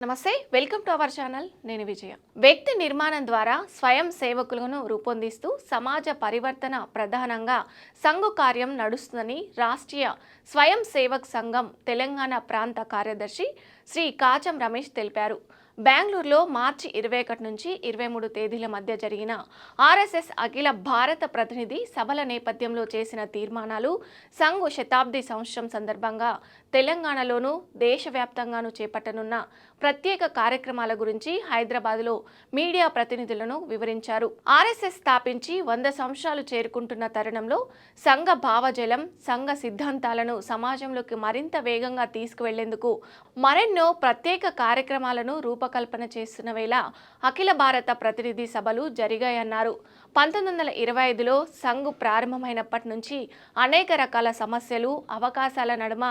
నమస్తే welcome to our channel. నేను విజయ. వ్యక్తి నిర్మాణం ద్వారా స్వయం సేవకులను రూపొందిస్తూ సమాజ పరివర్తన ప్రధానంగా సంఘ కార్యం నడుస్తుందని రాష్ట్రీయ స్వయం సేవక్ సంఘం తెలంగాణ ప్రాంత కార్యదర్శి శ్రీ కాచం రమేష్ తెలిపారు. బెంగళూరులో మార్చి ఇరవై ఒకటి నుంచి ఇరవై మూడు తేదీల మధ్య జరిగిన ఆర్ఎస్ఎస్ అఖిల భారత ప్రతినిధి సభల నేపథ్యంలో చేసిన తీర్మానాలు సంఘు శతాబ్ది సంవత్సరం సందర్భంగా తెలంగాణలోనూ దేశవ్యాప్తంగానూ చేపట్టనున్న ప్రత్యేక కార్యక్రమాల గురించి హైదరాబాద్లో మీడియా ప్రతినిధులను వివరించారు. ఆర్ఎస్ఎస్ స్థాపించి వంద సంవత్సరాలు చేరుకుంటున్న తరుణంలో సంఘ భావజలం సంఘ సిద్ధాంతాలను సమాజంలోకి మరింత వేగంగా తీసుకువెళ్ళేందుకు మరెన్నో ప్రత్యేక కార్యక్రమాలను రూపకల్పన చేస్తున్న వేళ అఖిల భారత ప్రతినిధి సభలు జరిగాయన్నారు. పంతొమ్మిది వందల ఇరవై ఐదులో సంఘ్ ప్రారంభమైనప్పటి నుంచి అనేక రకాల సమస్యలు అవకాశాల నడుమ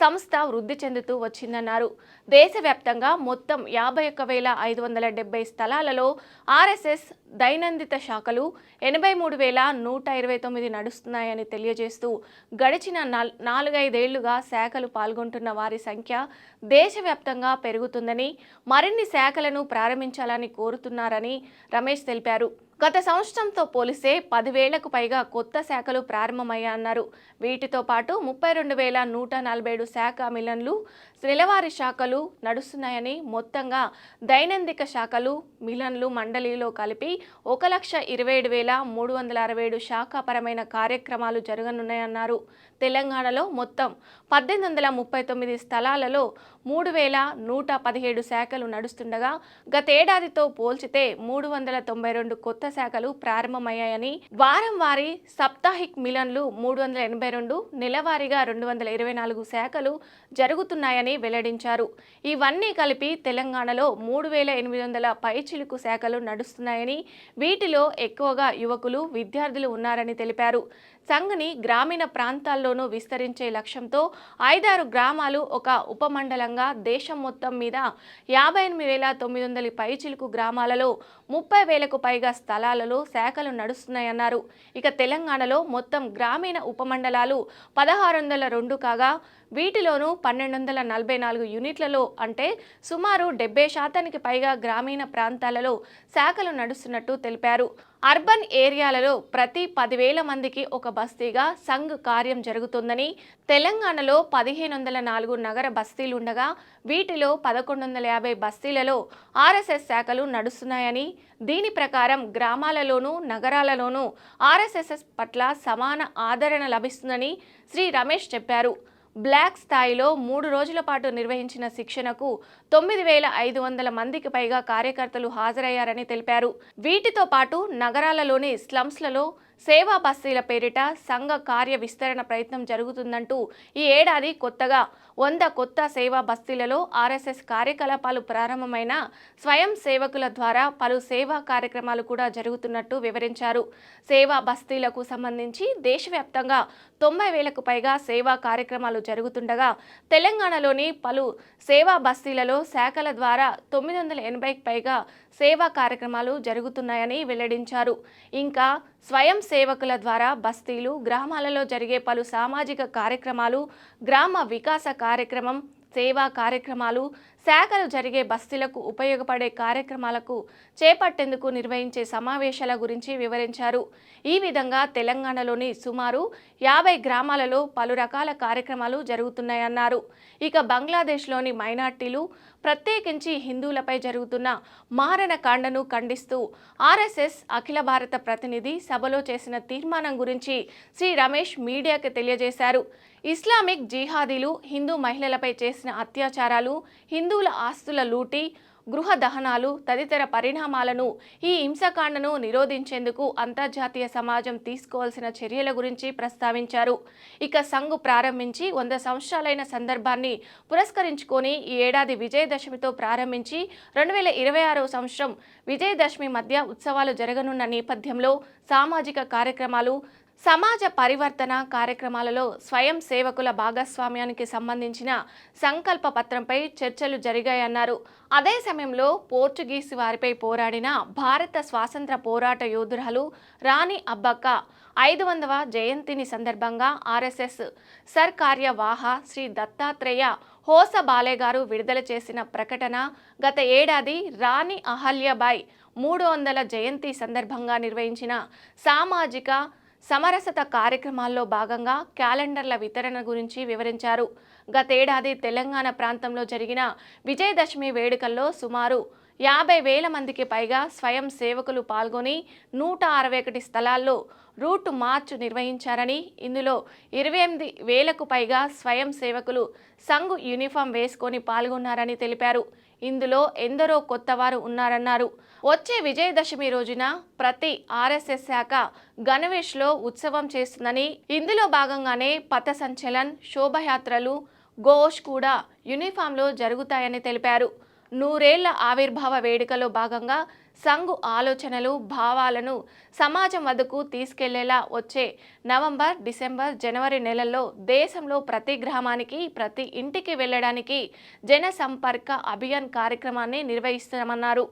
సంస్థ వృద్ధి చెందుతూ వచ్చిందన్నారు. దేశవ్యాప్తంగా మొత్తం యాభై ఒక్క వేల ఐదు వందల డెబ్బై స్థలాలలో ఆర్ఎస్ఎస్ దైనందిత శాఖలు ఎనభై మూడు వేల నూట ఇరవై తొమ్మిది నడుస్తున్నాయని తెలియజేస్తూ గడిచిన నాల్ నాలుగైదేళ్ళుగా శాఖలు పాల్గొంటున్న వారి సంఖ్య దేశవ్యాప్తంగా పెరుగుతుందని మరిన్ని శాఖలను ప్రారంభించాలని కోరుతున్నారని రమేష్ తెలిపారు. గత సంవత్సరంతో పోలిస్తే పదివేలకు పైగా కొత్త శాఖలు ప్రారంభమయ్యాయన్నారు. వీటితో పాటు ముప్పై రెండు వేల నూట నలభై ఏడు శాఖ మిలన్లు నెలవారి శాఖలు నడుస్తున్నాయని మొత్తంగా దైనందిక శాఖలు మిలన్లు మండలిలో కలిపి ఒక లక్ష ఇరవై ఏడు వేల మూడు వందల అరవై ఏడు శాఖాపరమైన కార్యక్రమాలు జరగనున్నాయన్నారు. తెలంగాణలో మొత్తం పద్దెనిమిది వందల ముప్పై తొమ్మిది స్థలాలలో మూడు వేల నూట పదిహేడు శాఖలు నడుస్తుండగా గతేడాదితో పోల్చితే మూడు వందల తొంభై రెండు కొత్త శాఖలు ప్రారంభమయ్యాయని వారం వారి సప్తాహిక్ మిలన్లు మూడు వందల ఎనభై రెండు నెలవారీగా రెండు వందల ఇరవై నాలుగు శాఖలు జరుగుతున్నాయని వెల్లడించారు. ఇవన్నీ కలిపి తెలంగాణలో మూడు వేల ఎనిమిది వందల పైచిలుకు శాఖలు నడుస్తున్నాయని వీటిలో ఎక్కువగా యువకులు విద్యార్థులు ఉన్నారని తెలిపారు. సంఘ్ని గ్రామీణ ప్రాంతాల్లోనూ విస్తరించే లక్ష్యంతో ఐదారు గ్రామాలు ఒక ఉపమండలంగా దేశం మొత్తం మీద యాభై ఎనిమిది వేల తొమ్మిది వందల పైచిలుకు గ్రామాలలో ముప్పై వేలకు పైగా స్థలాలలో శాఖలు నడుస్తున్నాయన్నారు. ఇక తెలంగాణలో మొత్తం గ్రామీణ ఉపమండలాలు పదహారు వందల రెండు కాగా వీటిలోనూ పన్నెండు వందల నలభై నాలుగు యూనిట్లలో అంటే సుమారు డెబ్బై శాతానికి పైగా గ్రామీణ ప్రాంతాలలో శాఖలు నడుస్తున్నట్టు తెలిపారు. అర్బన్ ఏరియాలలో ప్రతి పదివేల మందికి ఒక బస్తీగా సంఘ్ కార్యం జరుగుతుందని తెలంగాణలో పదిహేను వందల నాలుగు నగర బస్తీలు ఉండగా వీటిలో పదకొండు వందల యాభై బస్తీలలో ఆర్ఎస్ఎస్ శాఖలు నడుస్తున్నాయని దీని ప్రకారం గ్రామాలలోనూ నగరాలలోనూ ఆర్ఎస్ఎస్ పట్ల సమాన ఆదరణ లభిస్తుందని శ్రీ రమేష్ చెప్పారు. బ్లాక్ స్థాయిలో మూడు రోజుల పాటు నిర్వహించిన శిక్షణకు తొమ్మిది వేల ఐదు వందల మందికి పైగా కార్యకర్తలు హాజరయ్యారని తెలిపారు. వీటితో పాటు నగరాలలోని స్లమ్స్లలో సేవా బస్తీల పేరిట సంఘ కార్య విస్తరణ ప్రయత్నం జరుగుతుందంటూ ఈ ఏడాది కొత్తగా వంద కొత్త సేవా బస్తీలలో ఆర్ఎస్ఎస్ కార్యకలాపాలు ప్రారంభమైన స్వయం సేవకుల ద్వారా పలు సేవా కార్యక్రమాలు కూడా జరుగుతున్నట్టు వివరించారు. సేవా బస్తీలకు సంబంధించి దేశవ్యాప్తంగా తొంభై వేలకు పైగా సేవా కార్యక్రమాలు జరుగుతుండగా తెలంగాణలోని పలు సేవా బస్తీలలో శాఖల ద్వారా తొమ్మిది వందల ఎనభైకి పైగా సేవా కార్యక్రమాలు జరుగుతున్నాయని వెల్లడించారు. ఇంకా స్వయం సేవకుల ద్వారా బస్తీలు గ్రామాలలో జరిగే పలు సామాజిక కార్యక్రమాలు గ్రామ వికాస కార్యక్రమం సేవా కార్యక్రమాలు శాఖలు జరిగే బస్తీలకు ఉపయోగపడే కార్యక్రమాలకు చేపట్టేందుకు నిర్వహించే సమావేశాల గురించి వివరించారు. ఈ విధంగా తెలంగాణలోని సుమారు యాభై గ్రామాలలో పలు రకాల కార్యక్రమాలు జరుగుతున్నాయన్నారు. ఇక బంగ్లాదేశ్లోని మైనార్టీలు ప్రత్యేకించి హిందువులపై జరుగుతున్న మారణ కాండను ఖండిస్తూ ఆర్ఎస్ఎస్ అఖిల భారత ప్రతినిధి సభలో చేసిన తీర్మానం గురించి శ్రీ రమేష్ మీడియాకి తెలియజేశారు. ఇస్లామిక్ జిహాదీలు హిందూ మహిళలపై చేసిన అత్యాచారాలు హిందువుల ఆస్తుల లూటీ గృహ దహనాలు తదితర పరిణామాలను ఈ హింసకాండను నిరోధించేందుకు అంతర్జాతీయ సమాజం తీసుకోవాల్సిన చర్యల గురించి ప్రస్తావించారు. ఇక సంఘు ప్రారంభించి వంద సంవత్సరాలైన సందర్భాన్ని పురస్కరించుకొని ఈ ఏడాది విజయదశమితో ప్రారంభించి రెండు వేల ఇరవై ఆరో సంవత్సరం విజయదశమి మధ్య ఉత్సవాలు జరగనున్న నేపథ్యంలో సామాజిక కార్యక్రమాలు సమాజ పరివర్తన కార్యక్రమాలలో స్వయం సేవకుల భాగస్వామ్యానికి సంబంధించిన సంకల్ప పత్రంపై చర్చలు జరిగాయన్నారు. అదే సమయంలో పోర్చుగీస్ వారిపై పోరాడిన భారత స్వాతంత్ర పోరాట యోధురాలు రాణి అబ్బక్క ఐదు వందవ జయంతిని సందర్భంగా ఆర్ఎస్ఎస్ సర్ కార్యవాహ శ్రీ దత్తాత్రేయ హోస బాలే గారు విడుదల చేసిన ప్రకటన గత ఏడాది రాణి అహల్యబాయ్ మూడు వందల జయంతి సందర్భంగా నిర్వహించిన సామాజిక సమరసత కార్యక్రమాల్లో భాగంగా క్యాలెండర్ల వితరణ గురించి వివరించారు. గతేడాది తెలంగాణ ప్రాంతంలో జరిగిన విజయదశమి వేడుకల్లో సుమారు యాభై వేల మందికి పైగా స్వయం సేవకులు పాల్గొని నూట అరవై ఒకటి స్థలాల్లో రూట్ మార్చ్ నిర్వహించారని ఇందులో ఇరవై ఎనిమిది వేలకు పైగా స్వయం సేవకులు సంఘు యూనిఫామ్ వేసుకొని పాల్గొన్నారని తెలిపారు. ఇందులో ఎందరో కొత్తవారు ఉన్నారన్నారు. వచ్చే విజయదశమి రోజున ప్రతి ఆర్ఎస్ఎస్ శాఖ గణవేష్లో ఉత్సవం చేస్తుందని ఇందులో భాగంగానే పథ సంచలన్ శోభయాత్రలు ఘోష్ కూడా యూనిఫామ్లో జరుగుతాయని తెలిపారు. నూరేళ్ళ ఆవిర్భావ వేడుకలో భాగంగా సంఘు ఆలోచనలు భావాలను సమాజం వద్దకు తీసుకెళ్ళేలా వచ్చే నవంబర్ డిసెంబర్ జనవరి నెలల్లో దేశంలో ప్రతి గ్రామానికి ప్రతి ఇంటికి వెళ్ళడానికి జన సంపర్క అభియాన్ కార్యక్రమాన్ని నిర్వహిస్తామన్నారు.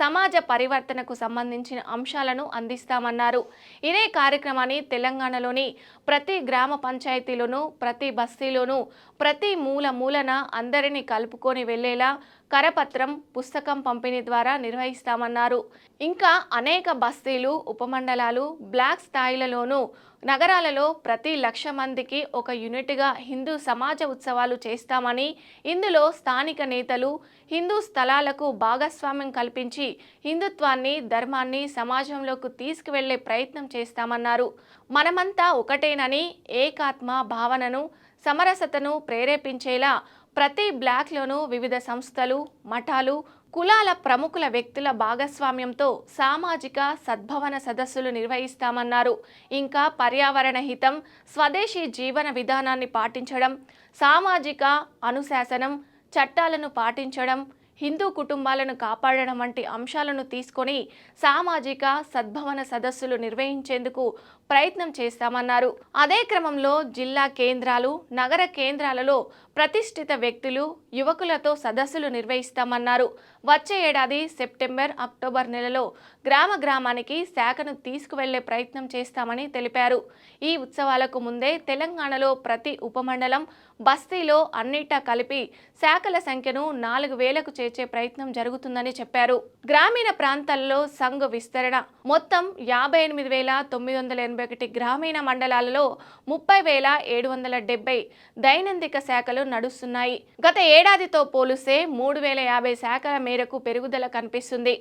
సమాజ పరివర్తనకు సంబంధించిన అంశాలను అందిస్తామన్నారు. ఇదే కార్యక్రమాన్ని తెలంగాణలోని ప్రతి గ్రామ పంచాయతీలోనూ ప్రతి బస్తీలోనూ ప్రతి మూల మూలన అందరినీ కలుపుకొని వెళ్ళేలా కరపత్రం పుస్తకం పంపిణీ ద్వారా నిర్వహిస్తామన్నారు. ఇంకా అనేక బస్తీలు ఉపమండలాలు బ్లాక్ స్థాయిలలోనూ నగరాలలో ప్రతి లక్ష మందికి ఒక యూనిట్గా హిందూ సమాజ ఉత్సవాలు చేస్తామని ఇందులో స్థానిక నేతలు హిందూ స్థలాలకు భాగస్వామ్యం కల్పించి హిందుత్వాన్ని ధర్మాన్ని సమాజంలోకి తీసుకువెళ్ళే ప్రయత్నం చేస్తామన్నారు. మనమంతా ఒకటేనని ఏకాత్మ భావనను సమరసతను ప్రేరేపించేలా ప్రతి బ్లాక్లోనూ వివిధ సంస్థలు మఠాలు కులాల ప్రముఖుల వ్యక్తుల భాగస్వామ్యంతో సామాజిక సద్భవన సదస్సులు నిర్వహిస్తామన్నారు. ఇంకా పర్యావరణ హితం స్వదేశీ జీవన విధానాన్ని పాటించడం సామాజిక అనుశాసనం చట్టాలను పాటించడం హిందూ కుటుంబాలను కాపాడడం వంటి అంశాలను తీసుకొని సామాజిక సద్భవన సదస్సులు నిర్వహించేందుకు ప్రయత్నం చేస్తామన్నారు. అదే క్రమంలో జిల్లా కేంద్రాలు నగర కేంద్రాలలో ప్రతిష్ఠిత వ్యక్తులు యువకులతో సదస్సులు నిర్వహిస్తామన్నారు. వచ్చే ఏడాది సెప్టెంబర్ అక్టోబర్ నెలలో గ్రామ గ్రామానికి శాఖను తీసుకువెళ్ళే ప్రయత్నం చేస్తామని తెలిపారు. ఈ ఉత్సవాలకు ముందే తెలంగాణలో ప్రతి ఉపమండలం బస్తీలో అన్నిటా కలిపి శాఖల సంఖ్యను నాలుగు వేలకు చేర్చే ప్రయత్నం జరుగుతుందని చెప్పారు. గ్రామీణ ప్రాంతాల్లో సంఘ విస్తరణ మొత్తం యాభై ఎనిమిది వేల తొమ్మిది వందల ఎనభై ఒకటి గ్రామీణ మండలాలలో ముప్పై వేల ఏడు వందల డెబ్బై దైనందిక శాఖలు నడుస్తున్నాయి. గత ఏడాదితో పోలిస్తే మూడు వేల యాభై శాఖల మేరకు పెరుగుదల కనిపిస్తుంది.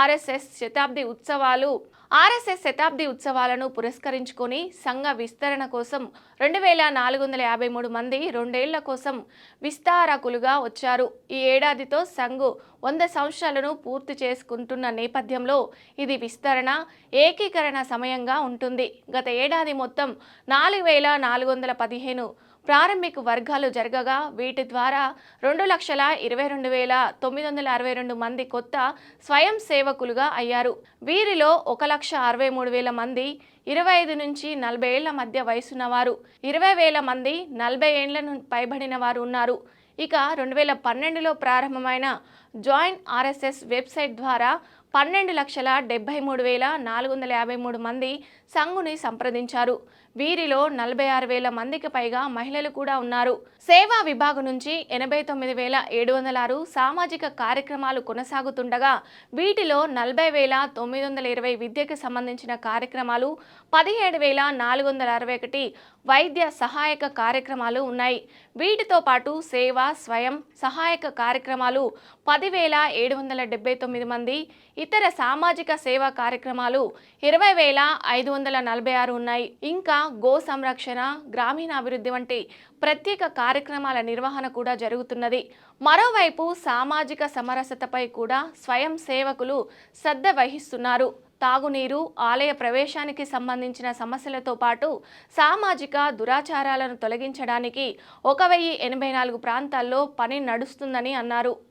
ఆర్ఎస్ఎస్ శతాబ్ది ఉత్సవాలు ఆర్ఎస్ఎస్ శతాబ్ది ఉత్సవాలను పురస్కరించుకొని సంఘ విస్తరణ కోసం రెండు వేల నాలుగు వందల యాభై మూడు మంది రెండేళ్ళ కోసం విస్తారకులుగా వచ్చారు. ఈ ఏడాదితో సంఘు వంద సంవత్సరాలను పూర్తి చేసుకుంటున్న నేపథ్యంలో ఇది విస్తరణ ఏకీకరణ సమయంగా ఉంటుంది. గత ఏడాది మొత్తం నాలుగు వేల నాలుగు వందల పదిహేను ప్రారంభిక వర్గాలు జరగగా వీటి ద్వారా రెండు లక్షల ఇరవై రెండు వేల తొమ్మిది వందల అరవై రెండు మంది కొత్త స్వయం సేవకులుగా అయ్యారు. వీరిలో ఒక లక్ష అరవై మూడు వేల మంది ఇరవై ఐదు నుంచి నలభై ఏళ్ళ మధ్య వయసున్నవారు. ఇరవై వేల మంది నలభై ఏళ్ళను పైబడిన వారు ఉన్నారు. ఇక రెండు వేల పన్నెండులో ప్రారంభమైన జాయింట్ ఆర్ఎస్ఎస్ వెబ్సైట్ ద్వారా పన్నెండు లక్షల డెబ్బై మూడు వేల నాలుగు వందల యాభై మూడు మంది సంఘుని సంప్రదించారు. వీరిలో నలభై ఆరు వేల మందికి పైగా మహిళలు కూడా ఉన్నారు. సేవా విభాగం నుంచి ఎనభై తొమ్మిది వేల ఏడు వందల ఆరు సామాజిక కార్యక్రమాలు కొనసాగుతుండగా వీటిలో నలభై వేల తొమ్మిది వందల ఇరవై విద్యకు సంబంధించిన కార్యక్రమాలు పదిహేడు వేల నాలుగు వందల అరవై ఒకటి వైద్య సహాయక కార్యక్రమాలు ఉన్నాయి. వీటితో పాటు సేవ స్వయం సహాయక కార్యక్రమాలు పదివేల ఏడు వందల డెబ్బై తొమ్మిది మంది ఇతర సామాజిక సేవా కార్యక్రమాలు ఇరవై వేల ఐదు వందల నలభై ఆరు ఉన్నాయి. ఇంకా గో సంరక్షణ గ్రామీణాభివృద్ధి వంటి ప్రత్యేక కార్యక్రమాల నిర్వహణ కూడా జరుగుతున్నది. మరోవైపు సామాజిక సమరసతపై కూడా స్వయం సేవకులు శ్రద్ధ వహిస్తున్నారు. తాగునీరు ఆలయ ప్రవేశానికి సంబంధించిన సమస్యలతో పాటు సామాజిక దురాచారాలను తొలగించడానికి ఒక వెయ్యి ఎనభై నాలుగు ప్రాంతాల్లో పని నడుస్తుందని అన్నారు.